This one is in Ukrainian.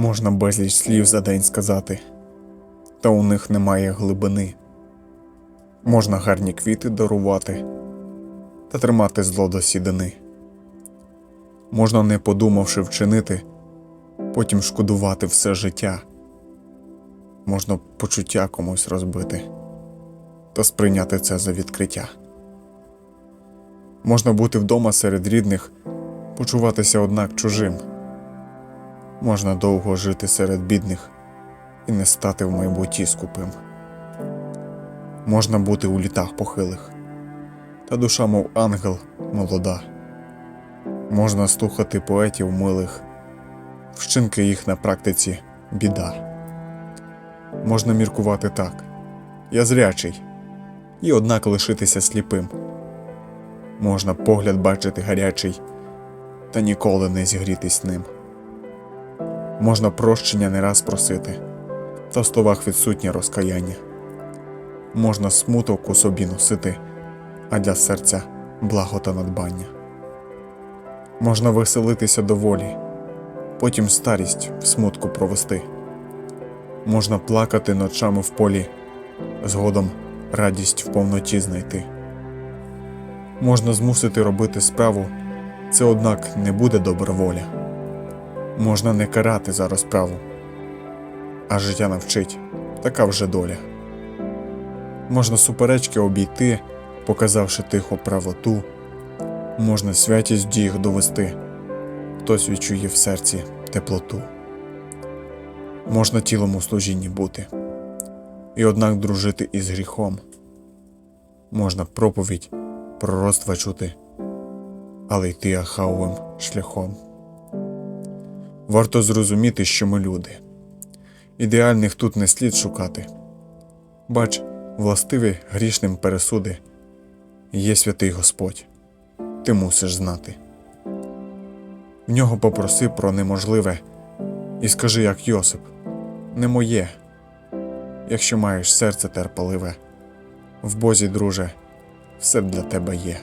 Можна безліч слів за день сказати, та у них немає глибини. Можна гарні квіти дарувати та тримати зло до сідини. Можна, не подумавши вчинити, потім шкодувати все життя. Можна почуття комусь розбити та сприйняти це за відкриття. Можна бути вдома серед рідних, почуватися однак чужим. Можна довго жити серед бідних і не стати в майбутті скупим. Можна бути у літах похилих, та душа, мов ангел, молода. Можна слухати поетів милих, вчинки їх на практиці біда. Можна міркувати так: я зрячий, і однак лишитися сліпим. Можна погляд бачити гарячий, та ніколи не зігрітись ним. Можна прощення не раз просити, та в словах відсутнє розкаяння. Можна смуток у собі носити, а для серця благо та надбання. Можна веселитися доволі, потім старість в смутку провести. Можна плакати ночами в полі, згодом радість в повноті знайти. Можна змусити робити справу, це однак не буде добра воля. Можна не карати за розправу, а життя навчить така вже доля. Можна суперечки обійти, показавши тихо правоту, можна святість в довести, хтось відчує в серці теплоту. Можна тілом у служінні бути, і однак дружити із гріхом. Можна проповідь пророцтва чути, але йти ахавовим шляхом. Варто зрозуміти, що ми люди. Ідеальних тут не слід шукати. Бач, властиві грішним пересуди. Є святий Господь, ти мусиш знати. В нього попроси про неможливе і скажи, як Йосип, не моє, якщо маєш серце терпеливе, в Бозі, друже, все для тебе є.